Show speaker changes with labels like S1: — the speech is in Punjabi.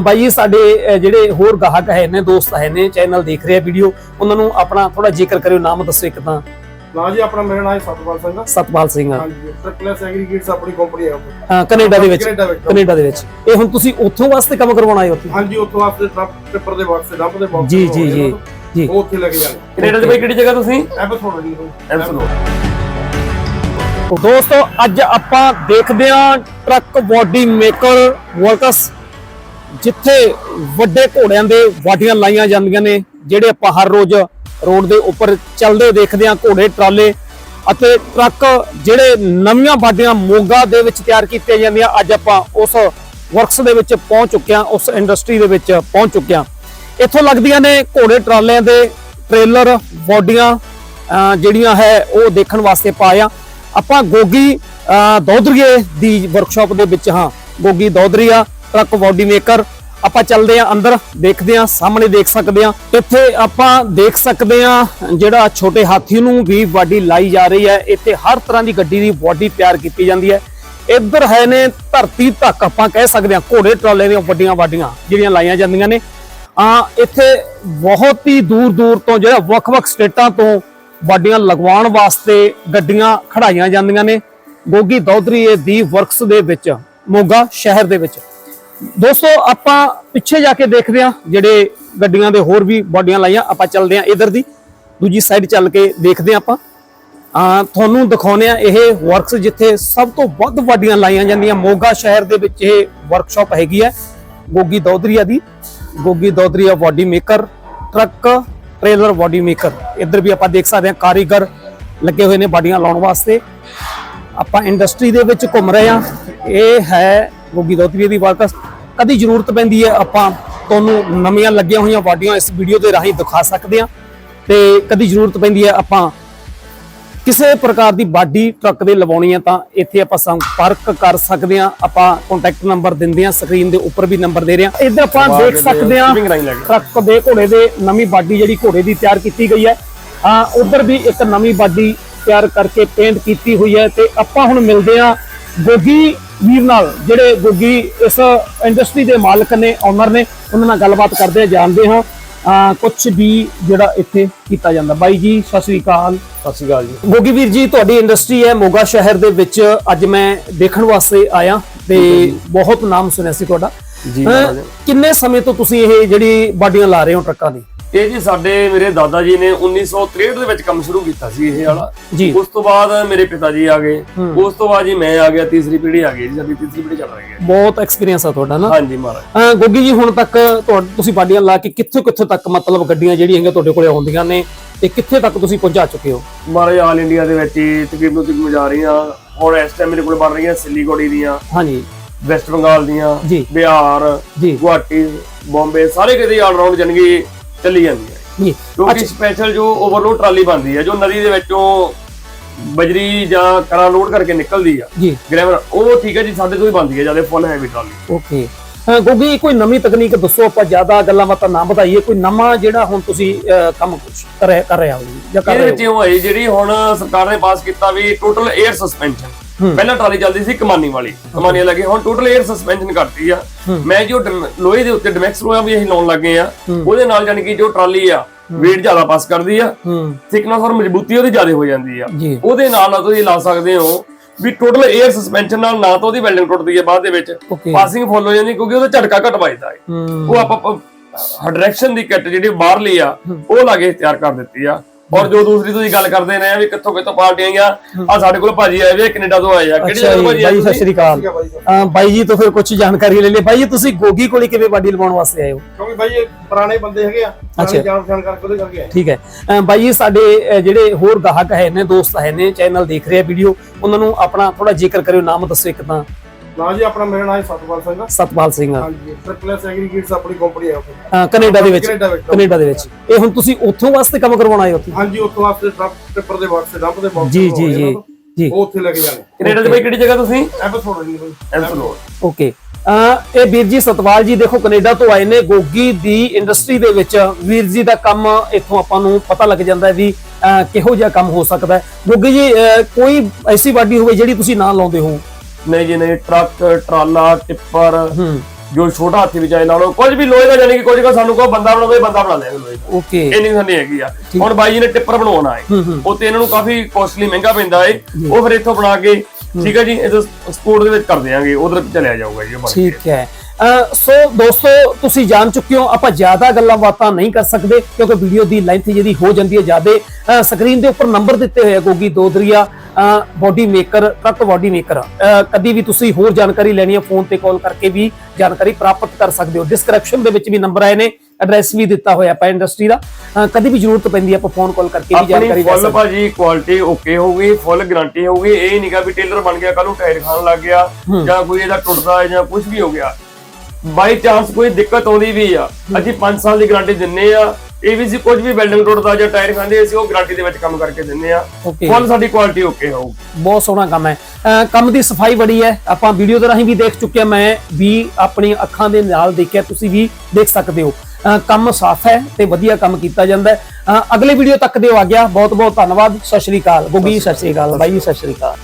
S1: ਬਾਈ ਜੀ ਸਾਡੇ ਜਿਹੜੇ ਹੋਰ ਗਾਹਕ ਹੈ ਨੇ ਦੋਸਤ ਹੈ ਨੇ ਚੈਨਲ ਦੇਖ ਰਹੇ ਆ ਵੀਡੀਓ ਉਹਨਾਂ ਨੂੰ ਆਪਣਾ ਥੋੜਾ ਜ਼ਿਕਰ ਕਰਿਓ ਨਾਮ ਦੱਸੋ ਇੱਕ ਤਾਂ।
S2: ਨਾ ਜੀ ਆਪਣਾ ਮੇਰਾ ਨਾਮ ਹੈ ਸਤਪਾਲ ਸਿੰਘ। ਆ।
S1: ਸਤਪਾਲ ਸਿੰਘ।
S2: ਹਾਂਜੀ ਟ੍ਰਿਪਲਸ ਐਗਰੀਗੇਟਸ ਆਪਣੀ ਕੰਪਨੀ ਹੈ ਉਹ।
S1: ਅਹ ਕੈਨੇਡਾ ਦੇ ਵਿੱਚ।
S2: ਕੈਨੇਡਾ ਵਿੱਚ।
S1: ਦੇ ਵਿੱਚ। ਇਹ ਹੁਣ ਤੁਸੀਂ ਉੱਥੋਂ ਵਾਸਤੇ ਕੰਮ ਕਰਵਾਉਣਾ ਹੈ ਉੱਥੇ?
S2: ਹਾਂਜੀ ਉੱਥੋਂ ਵਾਸਤੇ ਟਰੱਕ ਟਿੱਪਰ ਦੇ ਬਾਕਸ ਡੰਪ ਦੇ ਬਾਕਸ
S1: ਜੀ, ਜੀ, ਜੀ, ਜੀ।
S2: ਉਹ ਉੱਥੇ ਲੈ ਕੇ ਜਾਣਾ।
S3: ਕੈਨੇਡਾ ਦੇ ਬਾਈ ਕਿਹੜੀ ਜਗ੍ਹਾ ਤੁਸੀਂ?
S2: ਥੋੜਾ ਜੀ।
S3: ਐਬਸੋਲੂਟ
S1: ਦੋਸਤੋ ਅੱਜ ਆਪਾਂ ਦੇਖਦੇ ਹਾਂ ਟਰੱਕ ਬਾਡੀ ਮੇਕਰ ਵਰਕਸ ਜਿੱਥੇ ਵੱਡੇ ਘੋੜਿਆਂ ਦੇ ਵਾਡੀਆਂ ਲਾਈਆਂ ਜਾਂਦੀਆਂ ਨੇ, ਜਿਹੜੇ ਆਪਾਂ ਹਰ ਰੋਜ਼ ਰੋਡ ਦੇ ਉੱਪਰ ਚੱਲਦੇ ਦੇਖਦੇ ਹਾਂ, ਘੋੜੇ, ਟਰਾਲੇ ਅਤੇ ਟਰੱਕ ਜਿਹੜੇ ਨਵੀਆਂ ਵਾਡੀਆਂ ਮੋਗਾ ਦੇ ਵਿੱਚ ਤਿਆਰ ਕੀਤੀਆਂ ਜਾਂਦੀਆਂ, ਅੱਜ ਆਪਾਂ ਉਸ ਵਰਕਸ ਦੇ ਵਿੱਚ ਪਹੁੰਚ ਚੁੱਕੇ ਹਾਂ, ਉਸ ਇੰਡਸਟਰੀ ਦੇ ਵਿੱਚ ਪਹੁੰਚ ਚੁੱਕੇ ਹਾਂ। ਇੱਥੋਂ ਲੱਗਦੀਆਂ ਨੇ ਘੋੜੇ, ਟਰਾਲਿਆਂ ਦੇ ਟ੍ਰੇਲਰ ਬਾਡੀਆਂ ਜਿਹੜੀਆਂ ਹੈ, ਉਹ ਦੇਖਣ ਵਾਸਤੇ ਪਾਇਆ ਆਪਾਂ ਗੋਗੀ ਅਹ ਦੌਦਰੀਏ ਦੀ ਵਰਕਸ਼ਾਪ ਦੇ ਵਿੱਚ ਹਾਂ, Gogi Daudaria truck body maker. ਆਪਾਂ ਚੱਲਦੇ ਆ ਅੰਦਰ, ਦੇਖਦੇ ਆ ਸਾਹਮਣੇ ਦੇਖ ਸਕਦੇ ਆ ਇੱਥੇ ਆਪਾਂ ਦੇਖ ਸਕਦੇ ਆ ਜਿਹੜਾ ਛੋਟੇ ਹਾਥੀ ਨੂੰ ਵੀ ਬਾਡੀ ਲਾਈ ਜਾ ਰਹੀ ਹੈ। ਇੱਥੇ ਹਰ ਤਰ੍ਹਾਂ ਦੀ ਗੱਡੀ ਦੀ ਬਾਡੀ ਤਿਆਰ ਕੀਤੀ ਜਾਂਦੀ ਹੈ। ਇੱਧਰ ਹੈ ਨੇ ਧਰਤੀ ਤੱਕ ਆਪਾਂ ਕਹਿ ਸਕਦੇ ਆ ਘੋੜੇ ਟਰਾਲੇ ਦੀਆਂ ਵੱਡੀਆਂ ਵਾਡੀਆਂ ਜਿਹੜੀਆਂ ਲਾਈਆਂ ਜਾਂਦੀਆਂ ਨੇ। ਆ ਇੱਥੇ ਬਹੁਤ ਹੀ ਦੂਰ ਦੂਰ ਤੋਂ ਜਿਹੜਾ ਵੱਖ-ਵੱਖ ਸਟੇਟਾਂ ਤੋਂ ਵਾਡੀਆਂ ਲਗਵਾਉਣ ਵਾਸਤੇ ਗੱਡੀਆਂ ਖੜਾਈਆਂ ਜਾਂਦੀਆਂ ਨੇ। ਗੋਗੀ ਦੌਦਰੀਏ ਦੀ ਵਰਕਸ ਦੇ ਵਿੱਚ, ਮੋਗਾ ਸ਼ਹਿਰ ਦੇ ਵਿੱਚ। ਦੋਸਤੋ, ਆਪਾਂ ਪਿੱਛੇ ਜਾ ਕੇ ਦੇਖਦੇ ਆ ਜਿਹੜੇ ਗੱਡੀਆਂ ਦੇ ਹੋਰ ਵੀ ਬਾਡੀਆਂ ਲਾਈਆਂ, ਆਪਾਂ ਚੱਲਦੇ ਆ ਇਧਰ ਦੀ। ਦੂਜੀ ਸਾਈਡ ਚੱਲ ਕੇ ਦੇਖਦੇ ਆ ਆਪਾਂ। ਆ ਤੁਹਾਨੂੰ ਦਿਖਾਉਨੇ ਆ ਇਹ ਵਰਕਸ ਜਿੱਥੇ ਸਭ ਤੋਂ ਵੱਧ ਵਾਡੀਆਂ ਲਾਈਆਂ ਜਾਂਦੀਆਂ। ਮੋਗਾ ਸ਼ਹਿਰ ਦੇ ਵਿੱਚ ਇਹ ਵਰਕਸ਼ਾਪ ਹੈਗੀ ਹੈ, ਗੋਗੀ ਦੌਦਰੀਆ ਦੀ। Gogi Daudaria body maker truck trailer body maker ਇੱਧਰ ਵੀ ਆਪਾਂ ਦੇਖ ਸਕਦੇ ਹਾਂ, ਕਾਰੀਗਰ ਲੱਗੇ ਹੋਏ ਨੇ ਬਾਡੀਆਂ ਲਾਉਣ ਵਾਸਤੇ। ਆਪਾਂ ਇੰਡਸਟਰੀ ਦੇ ਵਿੱਚ ਘੁੰਮ ਰਹੇ ਆ ਇਹ ਹੈ ਗੋਗੀ ਦੌਦਰੀਆ ਦੀ ਵਰਕਸ ਕਦੀ ਜ਼ਰੂਰਤ ਪੈਂਦੀ ਹੈ ਆਪਾਂ ਤੁਹਾਨੂੰ ਨਵੀਆਂ ਲੱਗੀਆਂ ਹੋਈਆਂ ਬਾਡੀਆਂ ਇਸ ਵੀਡੀਓ ਦੇ ਰਾਹੀਂ ਦਿਖਾ ਸਕਦੇ ਆ ਤੇ ਕਦੀ ਜ਼ਰੂਰਤ ਪੈਂਦੀ ਹੈ ਆਪਾਂ ਕਿਸੇ ਪ੍ਰਕਾਰ ਦੀ ਬਾਡੀ ਟਰੱਕ ਦੇ ਲਵਾਉਣੀ ਹੈ ਤਾਂ ਇੱਥੇ ਆਪਾਂ ਸੰਪਰਕ ਕਰ ਸਕਦੇ ਹਾਂ। ਆਪਾਂ ਕੰਟੈਕਟ ਨੰਬਰ ਦਿੰਦੇ ਹਾਂ ਸਕਰੀਨ ਦੇ ਉੱਪਰ ਵੀ ਨੰਬਰ ਦੇ ਰਹੇ ਹਾਂ। ਇੱਧਰ ਆਪਾਂ ਦੇਖ ਸਕਦੇ ਹਾਂ। ਟਰੱਕ ਦੇ ਘੋੜੇ ਦੇ ਨਵੀਂ ਬਾਡੀ ਜਿਹੜੀ ਘੋੜੇ ਦੀ ਤਿਆਰ ਕੀਤੀ ਗਈ ਹੈ। ਆ ਉਧਰ ਵੀ ਇੱਕ ਨਵੀਂ ਬਾਡੀ ਤਿਆਰ ਕਰਕੇ ਪੇਂਟ ਕੀਤੀ ਹੋਈ ਹੈ ਤੇ ਆਪਾਂ ਹੁਣ ਮਿਲਦੇ ਹਾਂ ਗੋਗੀ ਵੀਰ ਨਾਲ ਜਿਹੜੇ ਗੋਗੀ ਇਸ ਇੰਡਸਟਰੀ ਦੇ ਮਾਲਕ ਨੇ ਓਨਰ ਨੇ ਉਹਨਾਂ ਨਾਲ ਗੱਲਬਾਤ ਕਰਦੇ ਜਾਣਦੇ ਹਾਂ। ਕੁਝ ਵੀ ਜਿਹੜਾ ਇੱਥੇ ਕੀਤਾ ਜਾਂਦਾ। ਬਾਈ ਜੀ ਸਤਿ ਸ੍ਰੀ ਅਕਾਲ।
S3: ਸਤਿ ਸ਼੍ਰੀ ਅਕਾਲ ਜੀ।
S1: ਗੋਗੀ ਵੀਰ ਜੀ ਤੁਹਾਡੀ ਇੰਡਸਟਰੀ ਹੈ ਮੋਗਾ ਸ਼ਹਿਰ ਦੇ ਵਿੱਚ। ਅੱਜ ਮੈਂ ਦੇਖਣ ਵਾਸਤੇ ਆਇਆ ਤੇ ਬਹੁਤ ਨਾਮ ਸੁਣਿਆ ਸੀ ਤੁਹਾਡਾ। ਕਿੰਨੇ ਸਮੇਂ ਤੋਂ ਤੁਸੀਂ ਇਹ ਜਿਹੜੀ ਬਾਡੀਆਂ ਲਾ ਰਹੇ ਹੋ ਟਰੱਕਾਂ ਦੀ?
S3: ਇਹ ਜੀ ਸਾਡੇ ਮੇਰੇ ਦਾਦਾ ਜੀ ਨੇ 1963 ਦੇ ਵਿੱਚ ਕੰਮ ਸ਼ੁਰੂ ਕੀਤਾ ਸੀ ਇਹ ਵਾਲਾ। ਉਸ ਤੋਂ ਬਾਅਦ ਮੇਰੇ ਪਿਤਾ ਜੀ ਆ ਗਏ। ਉਸ ਤੋਂ ਬਾਅਦ ਜੀ ਮੈਂ ਆ ਗਿਆ ਤੀਸਰੀ ਪੀੜ੍ਹੀ ਆ ਗਈ ਜੀ ਸਾਡੀ ਤੀਸਰੀ ਪੀੜ੍ਹੀ ਚੱਲ ਰਹੀ ਹੈ।
S1: ਬਹੁਤ ਐਕਸਪੀਰੀਅੰਸ ਆ ਤੁਹਾਡਾ ਨਾ।
S3: ਹਾਂਜੀ ਮਹਾਰਾਜ।
S1: ਗੋਗੀ ਜੀ ਹੁਣ ਤੱਕ ਤੁਸੀਂ ਬਾਡੀਆਂ ਲਾ ਕੇ ਕਿੱਥੇ ਕਿੱਥੇ ਤੱਕ ਮਤਲਬ ਗੱਡੀਆਂ ਜਿਹੜੀਆਂ ਹੈਗੀਆਂ ਤੁਹਾਡੇ ਕੋਲੇ ਆਉਂਦੀਆਂ ਨੇ ਤੇ ਕਿੱਥੇ ਤੱਕ ਤੁਸੀਂ ਪਹੁੰਚਾ ਚੁੱਕੇ ਹੋ?
S3: ਮਹਾਰਾਜ ਆਲ ਇੰਡੀਆ ਦੇ ਵਿੱਚ ਤਕਰੀਬਨ ਤਕਰੀਬਨ ਜਾ ਰਹੀਆਂ। ਔਰ ਇਸ ਟਾਈਮ ਮੇਰੇ ਕੋਲ ਬਣ ਰਹੀਆਂ ਸਿਲੀਗੁੜੀ ਦੀਆਂ
S1: ਹਾਂਜੀ।
S3: ਵੈਸਟ ਬੰਗਾਲ ਦੀਆਂ। ਬਿਹਾਰ ਗੁਹਾਟੀ ਬੰਬੇ ਸਾਰੇ ਕਿਤੇ ਆਲ ਰਾਉਂਡ ਜਨਗੀ ਚੱਲੀ ਜਾਂਦੀ ਹੈ।
S1: ਜੀ।
S3: ਕਿਉਂਕਿ ਸਪੈਸ਼ਲ ਜੋ ਓਵਰਲੋਡ ਟਰਾਲੀ ਬਣਦੀ ਹੈ ਜੋ ਨਦੀ ਦੇ ਵਿੱਚੋਂ ਬਜਰੀ ਜਾਂ ਕਰਾਂ ਲੋਡ ਕਰਕੇ ਨਿਕਲਦੀ ਆ
S1: ਜੀ।
S3: ਗ੍ਰੈਮਰ ਉਹ ਠੀਕ ਹੈ ਜੀ ਸਾਡੇ ਤੋਂ ਹੀ ਬਣਦੀ ਹੈ ਜ਼ਿਆਦਾ full heavy trolley.
S1: Okay. Gogi ਕੋਈ ਨਵੀਂ ਤਕਨੀਕ ਦੱਸੋ ਆਪਾਂ ਜ਼ਿਆਦਾ ਗੱਲਾਂ ਬਾਤਾਂ ਨਾ ਵਧਾਈਏ ਕੋਈ ਨਵਾਂ ਜਿਹੜਾ ਹੁਣ ਤੁਸੀਂ ਕੰਮ ਕਰ ਰਿਹਾ ਕਰ ਰਿਹਾ ਹੋ ਜਾਂ ਕਰ
S3: ਇਹਦੇ
S1: ਰਹੇ
S3: ਵਿੱਚ ਉਹ ਹੈ ਜਿਹੜੀ ਹੁਣ ਸਰਕਾਰ ਨੇ ਪਾਸ ਕੀਤਾ ਵੀ ਟੋਟਲ 에ਅਰ ਸਸਪੈਂਸ਼ਨ ਪਹਿਲਾਂ ਟਰਾਲੀ ਚੱਲਦੀ ਸੀ ਕਮਾਨੀ ਵਾਲੀ। ਕਮਾਨੀ ਲੱਗੇ ਹੁਣ ਟੋਟਲ 에ਅਰ ਸਸਪੈਂਸ਼ਨ ਕਰਤੀ ਆ ਮੈਂ ਜੋ ਲੋਹੇ ਦੇ ਉੱਤੇ ਡਿਮੈਕਸ ਲੋਹਾ ਵੀ ਅਸੀਂ ਲਾਉਣ ਲੱਗੇ ਆ। ਉਹਦੇ ਨਾਲ ਜਾਨੀ ਕਿ ਜੋ ਟਰਾਲੀ ਆ weight ਜ਼ਿਆਦਾ ਪਾਸ ਕਰਦੀ ਆ। ਥਿਕਨੈਸ ਔਰ ਮਜ਼ਬੂਤੀ ਉਹਦੀ ਜ਼ਿਆਦਾ ਹੋ ਜਾਂਦੀ ਆ। ਉਹਦੇ ਨਾਲ ਨਾਲ ਤੁਸੀਂ ਲਾ ਸਕਦੇ ਹੋ ਵੀ ਟੋਟਲ 에ਅਰ ਸਸਪੈਂਸ਼ਨ ਨਾਲ ਨਾ ਤਾਂ ਉਹਦੀ ਵੈਲਡਿੰਗ ਟੁੱਟਦੀ ਹੈ ਬਾਅਦ ਦੇ ਵਿੱਚ। ਪਾਸਿੰਗ ਫੁੱਲ ਹੋ ਜਾਂਦੀ ਕਿਉਂਕਿ ਉਹਦਾ ਝਟਕਾ ਘਟ ਵੱਜਦਾ ਹੈ
S1: ਹੂੰ।
S3: ਉਹ ਆਪਾਂ ਡਾਇਰੈਕਸ਼ਨ ਦੀ ਕਿੱਟ ਜਿਹੜੀ ਬਾਹਰਲੀ ਆ ਉਹ ਲਾ ਕੇ ਤਿਆਰ ਕਰ ਦਿੱਤੀ ਆ। ਔਰ ਜੋ ਦੂਸਰੀ ਤੁਸੀਂ ਗੱਲ ਕਰਦੇ ਨੇ ਵੀ ਕਿੱਥੋਂ ਕਿੱਥੋਂ ਪਾਰਟੀਆਂ ਆਈਆਂ ਆ ਸਾਡੇ ਕੋਲ ਭਾਜੀ ਆਏ ਵੇ ਕੈਨੇਡਾ ਤੋਂ ਆਏ ਆ? ਕਿਹੜੀ ਜਗ੍ਹਾ
S1: ਜੀ
S3: ਭਾਜੀ ਆਏ
S1: ਬਾਈ ਸਤਿ? ਸ਼੍ਰੀ ਅਕਾਲ।
S2: ਹੈ ਬਾਈ ਜੀ।
S1: ਤੋਂ ਫਿਰ ਕੁਝ ਜਾਣਕਾਰੀ ਲੈ ਲਈ ਬਾਈ ਜੀ ਤੁਸੀਂ ਗੋਗੀ ਕੋਲੇ ਕਿਵੇਂ ਬਾਡੀ ਲਵਾਉਣ ਵਾਸਤੇ ਆਏ ਹੋ?
S2: ਕਿਉਂਕਿ ਬਾਈ ਇਹ ਪੁਰਾਣੇ ਬੰਦੇ ਹੈਗੇ ਆ
S1: ਅੱਛਾ।
S2: ਪੁਰਾਣੀ ਜਾਣ ਪਛਾਣ ਕਰਕੇ ਉਹਦੇ ਕਰਕੇ ਆਏ।
S1: ਠੀਕ ਹੈ। ਅਹ, ਬਾਈ ਜੀ ਸਾਡੇ ਜਿਹੜੇ ਹੋਰ ਗਾਹਕ ਹੈ ਨੇ ਦੋਸਤ ਹੈ ਨੇ ਚੈਨਲ ਦੇਖ ਰਹੇ ਆ ਵੀਡੀਓ ਉਹਨਾਂ ਨੂੰ ਆਪਣਾ ਥੋੜਾ ਜ਼ਿਕਰ ਕਰਿਓ ਨਾਮ ਦੱਸੋ ਇੱਕ ਤਾਂ।
S2: ਨਾ ਜੀ ਆਪਣਾ ਮੇਰਾ ਨਾਮ ਹੈ ਸਤਪਾਲ ਸਿੰਘ। ਆ।
S1: ਸਤਪਾਲ ਸਿੰਘ
S2: ਹਾਂਜੀ ਟ੍ਰਿਪਲਸ ਐਗਰੀਗੇਟਸ ਆਪਣੀ ਕੰਪਨੀ ਹੈ ਉਹ।
S1: ਅਹ, ਕੈਨੇਡਾ ਦੇ ਵਿੱਚ
S2: ਕੈਨੇਡਾ ਵਿੱਚ।
S1: ਕੈਨੇਡਾ ਦੇ ਵਿੱਚ। ਇਹ ਹੁਣ ਤੁਸੀਂ ਉੱਥੋਂ ਵਾਸਤੇ ਕੰਮ ਕਰਵਾਉਣਾ ਹੈ ਉੱਥੇ?
S2: ਹਾਂਜੀ ਉੱਥੋਂ ਵਾਸਤੇ ਟਰੱਕ ਟਿੱਪਰ ਦੇ ਬਾਕਸ ਡੰਪ ਦੇ ਬਾਕਸ
S1: ਜੀ ਜੀ ਜੀ ਜੀ।
S2: ਉਹ ਉੱਥੇ ਲੈ ਕੇ ਜਾਣਾ।
S3: ਕੈਨੇਡਾ ਦੇ ਬਾਈ ਕਿਹੜੀ ਜਗ੍ਹਾ ਤੁਸੀਂ?
S2: ਥੋੜਾ ਜੀ
S3: ਐਬਸੋਲੂਟ
S1: ਓਕੇ ਅਹ ਇਹ ਵੀਰ ਜੀ ਸਤਵਾਲ ਜੀ ਦੇਖੋ ਕੈਨੇਡਾ ਤੋਂ ਆਏ ਨੇ ਗੋਗੀ ਦੀ ਇੰਡਸਟਰੀ ਦੇ ਵਿੱਚ। ਵੀਰ ਜੀ ਦਾ ਕੰਮ ਇੱਥੋਂ ਆਪਾਂ ਨੂੰ ਪਤਾ ਲੱਗ ਜਾਂਦਾ ਹੈ ਵੀ ਅਹ ਕਿਹੋ ਜਿਹਾ ਕੰਮ ਹੋ ਸਕਦਾ ਹੈ। ਗੋਗੀ ਜੀ ਅਹ ਕੋਈ ਐਸੀ ਬਾਡੀ ਹੋਵੇ ਜਿਹੜੀ ਤੁਸੀਂ ਨਾ ਲਾਉਂਦੇ ਹੋ?
S3: ਨਹੀਂ ਜੀ ਨਹੀਂ ਟਰੱਕ ਟਰਾਲਾ ਟਿੱਪਰ ਜੋ ਛੋਟਾ ਹਾਥੀ ਵੀ ਚਾਹੇ ਲਾ ਲਓ ਕੁਝ ਵੀ ਲੋਹੇ ਦਾ ਜਾਨੀ ਕਿ ਕੁਝ ਕੋ ਸਾਨੂੰ ਕੋ ਬੰਦਾ ਬਣਾ ਦੋ ਬੰਦਾ ਬਣਾ ਦੇਗਾ ਲੋਹੇ ਦਾ
S1: ਓਕੇ।
S3: ਇੰਨੀ ਸਾਡੀ ਹੈਗੀ ਆ। ਹੁਣ ਬਾਈ ਜੀ ਨੇ ਟਿੱਪਰ ਬਣਾਉਣਾ ਹੈ। ਉਹ ਤੇ ਇਹਨਾਂ ਨੂੰ ਕਾਫੀ ਕੋਸਟਲੀ ਮਹਿੰਗਾ ਪੈਂਦਾ ਹੈ। ਉਹ ਫਿਰ ਇੱਥੋਂ ਬਣਾ ਕੇ ਠੀਕ ਹੈ ਜੀ ਇਹ ਸਪੋਰਟ ਦੇ ਵਿੱਚ ਕਰ ਦਿਆਂਗੇ ਉਧਰ ਚਲਿਆ ਜਾਊਗਾ ਜੀ ਉਹ
S1: ਠੀਕ ਹੈ। ਸੋ ਦੋਸਤੋ ਤੁਸੀਂ ਜਾਣ ਚੁੱਕੇ ਹੋ ਆਪਾਂ ਜ਼ਿਆਦਾ ਗੱਲਾਂ ਬਾਤਾਂ ਨਹੀਂ ਕਰ ਸਕਦੇ ਕਿਉਂਕਿ ਵੀਡੀਓ ਦੀ ਲੈਂਥ ਜਿਹੜੀ ਹੋ ਜਾਂਦੀ ਹੈ ਜ਼ਿਆਦਾ। ਸਕਰੀਨ ਦੇ ਉੱਪਰ ਨੰਬਰ ਦਿੱਤੇ ਹੋਏ ਆ Gogi Dodaria body maker truck body maker ਕਦੀ ਵੀ ਤੁਸੀਂ ਹੋਰ ਜਾਣਕਾਰੀ ਲੈਣੀ ਹੈ ਫੋਨ ਤੇ ਕਾਲ ਕਰਕੇ ਵੀ ਜਾਣਕਾਰੀ ਪ੍ਰਾਪਤ ਕਰ ਸਕਦੇ ਹੋ। ਡਿਸਕ੍ਰਿਪਸ਼ਨ ਦੇ ਵਿੱਚ ਵੀ ਨੰਬਰ ਆਏ ਨੇ। ਐਡਰੈਸ ਵੀ ਦਿੱਤਾ ਹੋਇਆ ਪਾ ਇੰਡਸਟਰੀ ਦਾ। ਕਦੀ ਵੀ ਜ਼ਰੂਰਤ ਪੈਂਦੀ ਆਪਾਂ ਫੋਨ ਕਾਲ ਕਰਕੇ ਵੀ ਜਾਣਕਾਰੀ ਲੈ ਸਕਦੇ। ਹਾਂ।
S3: ਭਾਜੀ ਕੁਆਲਿਟੀ ਓਕੇ ਹੋਊਗੀ ਫੁੱਲ ਗਾਰੰਟੀ ਹੋਊਗੀ। ਇਹ ਨਹੀਂਗਾ ਵੀ ਟੇਲਰ ਬਣ ਗਿਆ ਕੱਲ ਨੂੰ ਟਾਇਰ ਖਾਣ ਲੱਗ ਗਿਆ ਜਾਂ ਕੋਈ ਇਹਦਾ ਟੁੱਟਦਾ ਹੈ ਜਾਂ ਕੁਝ ਵੀ ਹੋ ਗਿਆ। ਬਾਈ ਚਾਂਸ ਕੋਈ ਦਿੱਕਤ ਆਉਂਦੀ ਵੀ ਆ। ਅਸੀਂ 5 ਸਾਲ ਦੀ ਗਾਰੰਟੀ ਦਿੰਨੇ ਆ। ਇਹ ਵੀ ਸੀ ਕੁਝ ਵੀ ਬਿਲਡਿੰਗ ਟੁੱਟਦਾ ਜਾਂ ਟਾਇਰ ਖਾਂਦੇ ਅਸੀਂ ਉਹ ਗਾਰੰਟੀ ਦੇ ਵਿੱਚ ਕੰਮ ਕਰਕੇ ਦਿੰਨੇ ਆ. ਫੁੱਲ ਸਾਡੀ ਕੁਆਲਿਟੀ ਓਕੇ ਹੋਊਗੀ
S1: ਬਹੁਤ ਸੋਹਣਾ ਕੰਮ ਹੈ। ਕੰਮ ਦੀ ਸਫ਼ਾਈ ਬੜੀ ਹੈ। ਆਪਾਂ ਵੀਡੀਓ ਦੇ ਰਾਹੀਂ ਵੀ ਦੇਖ ਚੁੱਕੇ ਹਾਂ ਮੈਂ ਵੀ ਆਪਣੀ ਅੱਖਾਂ ਦੇ ਨਾਲ ਦੇਖਿਆ ਤੁਸੀਂ ਵੀ ਦੇਖ ਸਕਦੇ ਹੋ। ਕੰਮ ਸਾਫ਼ ਹੈ ਤੇ ਵਧੀਆ ਕੰਮ ਕੀਤਾ ਜਾਂਦਾ ਅਗਲੇ ਵੀਡੀਓ ਤੱਕ ਦਿਓ ਆ ਗਿਆ ਬਹੁਤ ਬਹੁਤ ਧੰਨਵਾਦ। ਸਤਿ ਸ਼੍ਰੀ ਅਕਾਲ। ਗੋਗੀ ਸਤਿ ਸ਼੍ਰੀ ਅਕਾਲ। ਬਾਈ ਸਤਿ ਸ਼੍ਰੀ ਅਕਾਲ।